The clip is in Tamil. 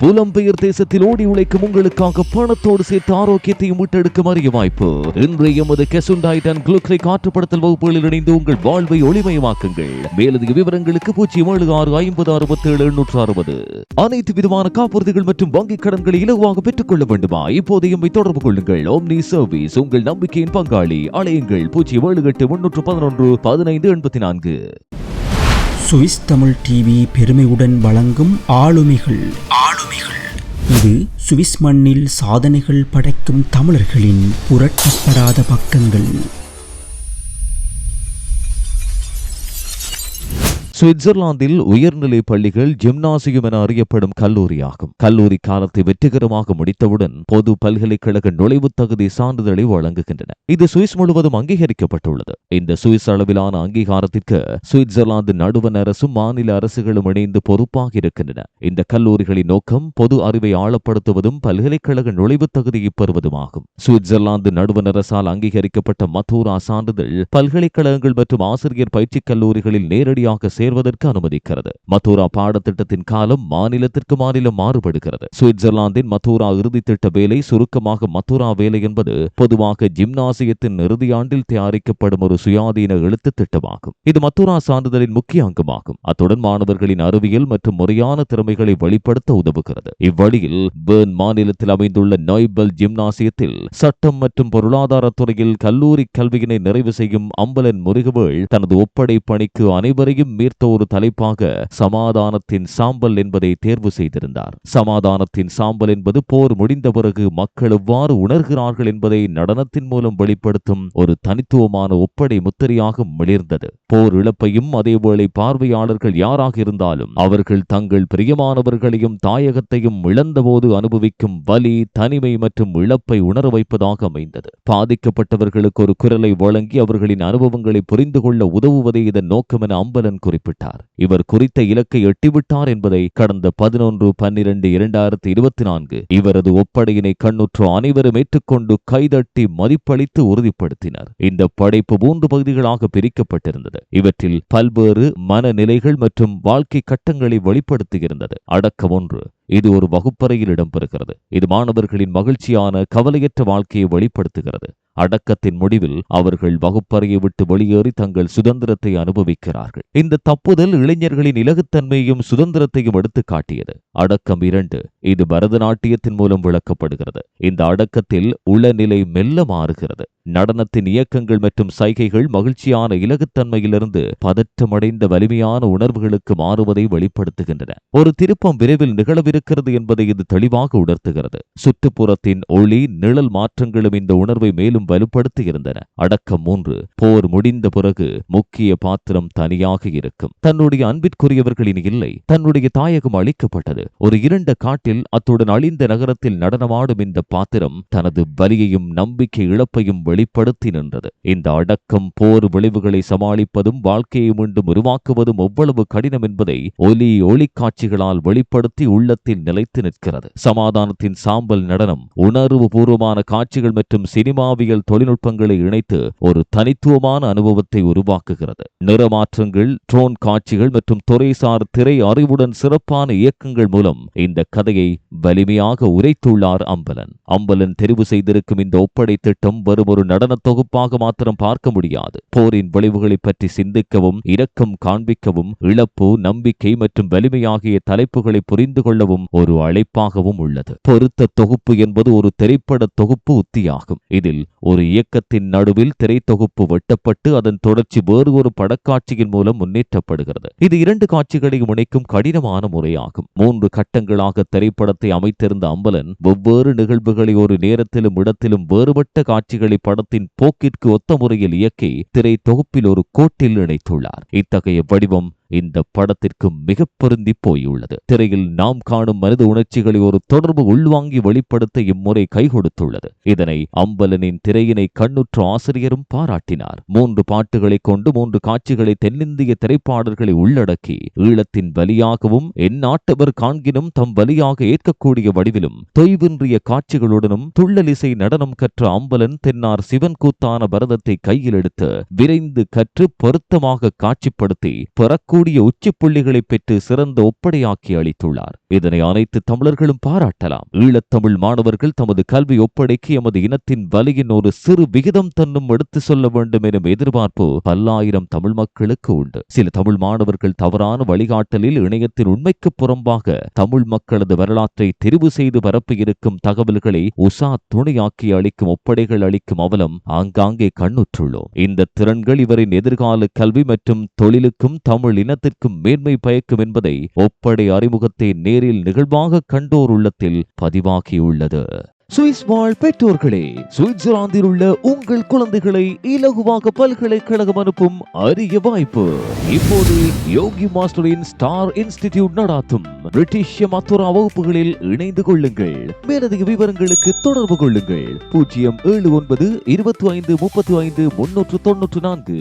புலம்பெயர் தேசத்தில் ஓடி உழைக்கும் உங்களுக்காக பணத்தோடு சேர்த்து ஆரோக்கியத்தையும் மீட்டெடுக்கும் அரிய வாய்ப்பு. இன்றைய எமது கெசுண்டாய்ட் அண்ட் குளுக்ரை காற்றுப்படுத்தல் வகுப்புகளில் இணைந்து உங்கள் வாழ்வை ஒளிமயமாக்குங்கள். மேலதிக விவரங்களுக்கு பூஜ்ஜியம் ஏழு ஆறு ஐம்பது அறுபத்தி ஏழு எண்ணூற்று அறுபது. அனைத்து விதமான காப்புறுதிகள் மற்றும் வங்கிக் கடன்களை இலகுவாக பெற்றுக் கொள்ள வேண்டுமா இப்போதையும் தொடர்பு கொள்ளுங்கள். ஓம்னி சர்வீஸ் உங்கள் நம்பிக்கையின் பங்காளி. அலையுங்கள். பூஜ்ஜியம் ஏழு எட்டு முன்னூற்று பதினொன்று பதினைந்து எண்பத்தி நான்கு. சுவிஸ் தமிழ் டிவி பெருமையுடன் வழங்கும் ஆளுமைகள். இது சுவிஸ் மண்ணில் சாதனைகள் படைக்கும் தமிழர்களின் புரட்டப்படாத பக்கங்கள். சுவிட்சர்லாந்தில் உயர்நிலை பள்ளிகள் ஜிம்னாசியம் என அறியப்படும் கல்லூரியாகும். கல்லூரி காலத்தை வெற்றிகரமாக முடித்தவுடன் பொது பல்கலைக்கழக நுழைவுத் தகுதி சான்றிதழை வழங்குகின்றன. இது சுவிஸ் முழுவதும் அங்கீகரிக்கப்பட்டுள்ளது. இந்த சுவிஸ் அளவிலான அங்கீகாரத்திற்கு சுவிட்சர்லாந்து நடுவண் அரசும் மாநில அரசுகளும் இணைந்து பொறுப்பாக இருக்கின்றன. இந்த கல்லூரிகளின் நோக்கம் பொது அறிவை ஆழப்படுத்துவதும் பல்கலைக்கழக நுழைவுத் தகுதியை பெறுவதுமாகும். சுவிட்சர்லாந்து நடுவண் அரசால் அங்கீகரிக்கப்பட்ட மத்தூரா சான்றிதழ் பல்கலைக்கழகங்கள் மற்றும் ஆசிரியர் பயிற்சிக் கல்லூரிகளில் நேரடியாக சேர்வதற்கு அனுமதிக்கிறது. மத்தூரா பாடத்திட்டத்தின் காலம் மாநிலத்திற்கு மாநிலம் மாறுபடுகிறது. சுவிட்சர்லாந்தின் மத்தூரா இறுதி திட்ட வேலை சுருக்கமாக மத்தூரா வேலை என்பது பொதுவாக ஜிம்னாசியத்தின் இறுதியாண்டில் தயாரிக்கப்படும் ஒரு சுயாதீன எழுத்து திட்டமாகும். இது மத்தூரா சான்றிதழின் முக்கிய அங்கமாகும். அத்துடன் மாணவர்களின் அறிவியல் மற்றும் முறையான திறமைகளை வெளிப்படுத்த உதவுகிறது. இவ்வழியில் பேர்ன் மாநிலத்தில் அமைந்துள்ள நொய்பல் ஜிம்னாசியத்தில் சட்டம் மற்றும் பொருளாதார துறையில் கல்லூரி கல்வியினை நிறைவு செய்யும் அம்பலன் முருகவேள் தனது ஒப்படை பணிக்கு அனைவரையும் மீர்த்த ஒரு தலைப்பாக சமாதானத்தின் சாம்பல் என்பதை தேர்வு செய்திருந்தார். சமாதானத்தின் சாம்பல் என்பது போர் முடிந்த பிறகு மக்கள் எவ்வாறு உணர்கிறார்கள் என்பதை நடனத்தின் மூலம் வெளிப்படுத்தும் ஒரு தனித்துவமான ஒப்படை முத்திரையாக மிளிர்ந்தது. போர் இழப்பையும் அதேவேளை பார்வையாளர்கள் யாராக இருந்தாலும் அவர்கள் தங்கள் பிரியமானவர்களையும் தாயகத்தையும் இழந்தபோது அனுபவிக்கும் வலி தனிமை மற்றும் இழப்பை உணர வைப்பதாக அமைந்தது. பாதிக்கப்பட்டவர்களுக்கு ஒரு குரலை வழங்கி அவர்களின் அனுபவங்களை புரிந்து கொள்ள உதவுவதே இதன் நோக்கம் என அம்பலன் குறிப்பிட்டார். இவர் குறித்த இலக்கை எட்டிவிட்டார் என்பதை கடந்த பதினொன்று பன்னிரண்டு இரண்டாயிரத்தி இருபத்தி நான்கு இவரது ஒப்படையினை கண்ணுற்ற அனைவரும் ஏற்றுக்கொண்டு கைதட்டி மதிப்பளித்து உறுதிப்படுத்தினர். இந்த படைப்பு மூன்று பகுதிகளாக பிரிக்கப்பட்டிருந்தது. இவற்றில் பல்வேறு மனநிலைகள் மற்றும் வாழ்க்கை கட்டங்களை வெளிப்படுத்தியிருந்தது. அடக்கம் ஒன்று இது ஒரு வகுப்பறையில் இடம்பெறுகிறது. இது மாணவர்களின் மகிழ்ச்சியான கவலையற்ற வாழ்க்கையை வெளிப்படுத்துகிறது. அடக்கத்தின் முடிவில் அவர்கள் வகுப்பறையை விட்டு வெளியேறி தங்கள் சுதந்திரத்தை அனுபவிக்கிறார்கள். இந்த தப்புதல் இளைஞர்களின் இலகுத்தன்மையும் சுதந்திரத்தையும் எடுத்து காட்டியது. அடக்கம் இரண்டு இது பரதநாட்டியத்தின் மூலம் விளக்கப்படுகிறது. இந்த அடக்கத்தில் உளநிலை மெல்ல மாறுகிறது. நடனத்தின் இயக்கங்கள் மற்றும் சைகைகள் மகிழ்ச்சியான இலகுத்தன்மையிலிருந்து பதற்றமடைந்த வலிமையான உணர்வுகளுக்கு மாறுவதை வெளிப்படுத்துகின்றன. ஒரு திருப்பம் விரைவில் நிகழவிருக்கிறது என்பதை இது தெளிவாக உணர்த்துகிறது. சுற்றுப்புறத்தின் ஒளி நிழல் மாற்றங்களும் இந்த உணர்வை மேலும் வலுப்படுத்தியிருந்தன. அடக்கம் மூன்று போர் முடிந்த பிறகு முக்கிய பாத்திரம் தனியாக இருக்கும். தன்னுடைய அன்பிற்குரியவர்களின் இல்லை தன்னுடைய தாயகம் அளிக்கப்பட்டது ஒரு இரண்ட காட்டில் அத்துடன் அழிந்த நகரத்தில் நடனமாடும் இந்த பாத்திரம் தனது வலியையும் நம்பிக்கை இழப்பையும் வெளிப்படுத்தி நின்றது. இந்த அடக்கம் போர் விளைவுகளை சமாளிப்பதும் வாழ்க்கையை மீண்டும் உருவாக்குவதும் எவ்வளவு கடினம் என்பதை ஒலி ஒளி காட்சிகளால் வெளிப்படுத்தி உள்ளத்தில் நிலைத்து நிற்கிறது. சமாதானத்தின் சாம்பல் நடனம் உணர்வு பூர்வமான காட்சிகள் மற்றும் சினிமாவியல் தொழில்நுட்பங்களை இணைத்து ஒரு தனித்துவமான அனுபவத்தை உருவாக்குகிறது. நிறமாற்றங்கள் ட்ரோன் காட்சிகள் மற்றும் துறைசார் திரை அறிவுடன் சிறப்பான இயக்கங்கள் மூலம் இந்த கதையை வலிமையாக உரைத்துள்ளார் அம்பலன். அம்பலன் தெரிவு செய்திருக்கும் இந்த ஒப்படை திட்டம் வரும் ஒரு நடன தொகுப்பாக மாத்திரம் பார்க்க முடியாது. போரின் விளைவுகளை பற்றி சிந்திக்கவும் இரக்கம் காண்பிக்கவும் இழப்பு நம்பிக்கை மற்றும் வலிமை ஆகிய தலைப்புகளை புரிந்து கொள்ளவும் ஒரு அழைப்பாகவும் உள்ளது. பொருத்த தொகுப்பு என்பது ஒரு திரைப்பட தொகுப்பு உத்தியாகும். இதில் ஒரு இயக்கத்தின் நடுவில் திரைத்தொகுப்பு வெட்டப்பட்டு அதன் தொடர்ச்சி வேறு ஒரு படக்காட்சியின் மூலம் முன்னேற்றப்படுகிறது. இது இரண்டு காட்சிகளையும் இணைக்கும் கடினமான முறையாகும். மூன்று கட்டங்களாக திரைப்படத்தை அமைத்திருந்த அம்பலன் வெவ்வேறு நிகழ்வுகளை ஒரு நேரத்திலும் இடத்திலும் வேறுபட்ட காட்சிகளை படத்தின் போக்கிற்கு ஒத்த முறையில் இயக்கி திரை தொகுப்பில் ஒரு கோட்டில் இணைத்துள்ளார். இத்தகைய வடிவம் இந்த படத்திற்கு மிக பொருந்தி போயுள்ளது. திரையில் நாம் காணும் மனித உணர்ச்சிகளை ஒரு தொடர்பு உள்வாங்கி வெளிப்படுத்த இம்முறை கை கொடுத்துள்ளது. இதனை அம்பலனின் திரையினை கண்ணுற்ற ஆசிரியரும் பாராட்டினார். மூன்று பாட்டுகளை கொண்டு மூன்று காட்சிகளை தென்னிந்திய திரைப்பாடல்களை உள்ளடக்கி ஈழத்தின் வலியாகவும் எந்நாட்டவர் காண்கினும் தம் வலியாக ஏற்கக்கூடிய வடிவிலும் தொய்வின்றிய காட்சிகளுடனும் துள்ளலிசை நடனம் கற்ற அம்பலன் தென்னார் சிவன் கூத்தான பரதத்தை கையில் எடுத்து விரைந்து கற்று பொருத்தமாக காட்சிப்படுத்தி பிறக்கும் கூடிய உச்சி புள்ளிகளை பெற்று சிறந்த ஒப்படையாக்கி அளித்துள்ளார். இதனை அனைத்து தமிழர்களும் பாராட்டலாம். ஈழத்தமிழ் மாணவர்கள் தமது கல்வி ஒப்படைக்கு எமது இனத்தின் வலியின் ஒரு சிறு விகிதம் தன்னும் எடுத்து சொல்ல வேண்டும் எனும் எதிர்பார்ப்பு பல்லாயிரம் தமிழ் மக்களுக்கு உண்டு. சில தமிழ் மாணவர்கள் தவறான வழிகாட்டலில் இணையத்தின் உண்மைக்கு புறம்பாக தமிழ் மக்களது வரலாற்றை தெரிவு செய்து பரப்பியிருக்கும் தகவல்களை உசா துணையாக்கி அளிக்கும் ஒப்படைகள் அளிக்கும் அவலம் ஆங்காங்கே கண்ணுற்றுள்ளோம். இந்த திறன்கள் இவரின் எதிர்கால கல்வி மற்றும் தொழிலுக்கும் தமிழ் இனத்திற்கும் மேன்மை பயக்கும் என்பதை ஒப்படை அறிமுகத்தை நேரில் நிகழ்வாக கண்டோர் உள்ளத்தில் பதிவாகியுள்ளது. சுவிஸ் வாழ் பெற்றோர்களே சுவிட்சர்லாந்தில் உள்ள உங்கள் குழந்தைகளை இலகுவாக பல்கலைக்கழகம் அனுப்பும் அரிய வாய்ப்பு. இப்போது யோகி மாஸ்டரின் ஸ்டார் இன்ஸ்டிடியூட் நடாத்தும் பிரிட்டிஷ் மத்துரா வகுப்புகளில் இணைந்து கொள்ளுங்கள். மேலதிக விவரங்களுக்கு தொடர்பு கொள்ளுங்கள். பூஜ்ஜியம் ஏழு ஒன்பது இருபத்தி ஐந்து முப்பத்தி ஐந்து முன்னூற்று தொன்னூற்று நான்கு.